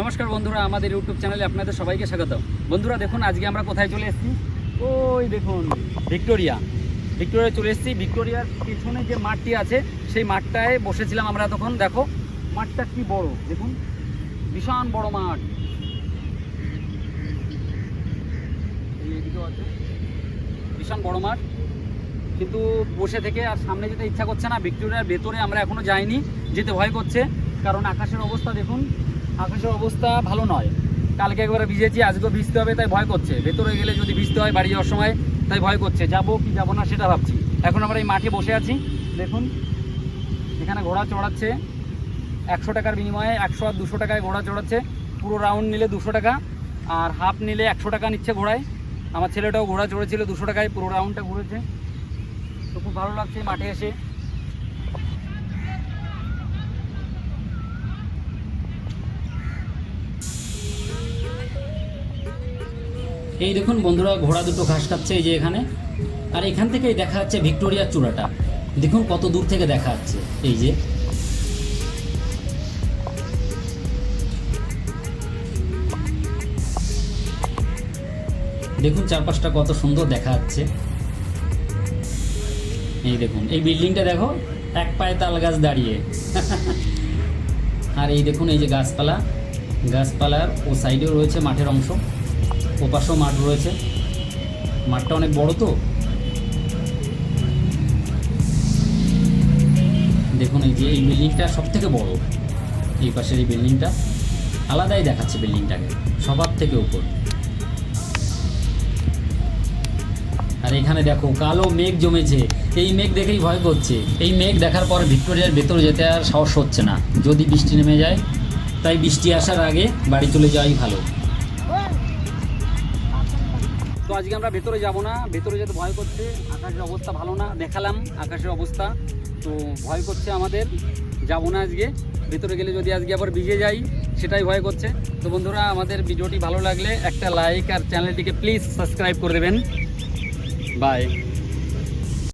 নমস্কার বন্ধুরা, আমাদের ইউটিউব চ্যানেলে আপনাদের সবাইকে স্বাগত বন্ধুরা, দেখুন, আজকে আমরা কোথায় চলে এসেছি? ওই দেখুন, ভিক্টোরিয়া। ভিক্টোরিয়া চলে এসেছি। ভিক্টোরিয়ার পেছনে যে মাঠটি আছে, সেই মাঠটায় বসেছিলাম আমরা তখন দেখো, মাঠটা কি বড়, দেখুন। ভীষণ বড় মাঠ। আছে। বিশাল বড় মাঠ। কিন্তু বসে থেকে আর সামনে যেতে ইচ্ছা করছে না। ভিক্টোরিয়ার ভেতরে আমরা এখনও যাইনি, যেতে ভয় করছে। কারণ আকাশের অবস্থা, দেখুন আকাশের অবস্থা ভালো নয়। কালকে একবারে ভিজেছি, আজকেও ভিজতে হবে, তাই ভয় করছে। ভেতরে গেলে যদি ভিজতে হয় বাড়ি যাওয়ার সময়, তাই ভয় করছে। যাব কি যাব না সেটা ভাবছি। এখন আমরা এই মাঠে বসে আছি। দেখুন, এখানে ঘোড়া চড়াচ্ছে। একশো টাকার বিনিময়ে একশো আর দুশো টাকায় ঘোড়া চড়াচ্ছে। পুরো রাউন্ড নিলে দুশো টাকা, আর হাফ নিলে একশো টাকা নিচ্ছে ঘোড়ায়। আমার ছেলেটাও ঘোড়া চড়েছিল দুশো টাকায়, পুরো রাউন্ডটা ঘুরেছে। তো খুব ভালো লাগছে মাঠে এসে। এই দেখুন বন্ধুরা, ঘোড়া দুটো ঘাস খাচ্ছে এই যে এখানে। আর এখান থেকেই দেখা যাচ্ছে ভিক্টোরিয়ার চূড়াটা। দেখুন কত দূর থেকে দেখা যাচ্ছে এই যে। দেখুন চারপাশটা কত সুন্দর দেখা যাচ্ছে। এই দেখুন, এই বিল্ডিংটা দেখো, এক পায়ে তাল গাছ দাঁড়িয়ে। আর এই দেখুন, এই যে গাছপালা। গাছপালার ও সাইডেও রয়েছে মাঠের অংশ। ও পাশেও মাঠ রয়েছে। মাঠটা অনেক বড় তো। দেখুন, এই যে এই বিল্ডিংটা সব থেকে বড়। এই পাশের এই বিল্ডিংটা আলাদাই দেখাচ্ছে বিল্ডিংটাকে, সবার থেকে উপর। আর এখানে দেখো, কালো মেঘ জমেছে। এই মেঘ দেখেই ভয় করছে। এই মেঘ দেখার পর ভিক্টোরিয়ার ভেতরে যেতে আর সাহস হচ্ছে না। যদি বৃষ্টি নেমে যায়, তাই বৃষ্টি আসার আগে বাড়ি চলে যাওয়াই ভালো। তো আজকে আমরা ভেতরে যাব না, ভেতরে যেতে ভয় করছে, আকাশের অবস্থা ভালো না, দেখালাম আকাশের অবস্থা। তো ভয় করছে আমাদের, যাব না আজকে। ভেতরে গেলে যদি আজকে আবার ভিজে যাই, সেটাই ভয় করছে। তো বন্ধুরা, আমাদের ভিডিওটি ভালো লাগলে একটা লাইক আর চ্যানেলটিকে প্লিজ সাবস্ক্রাইব করে দেবেন। বাই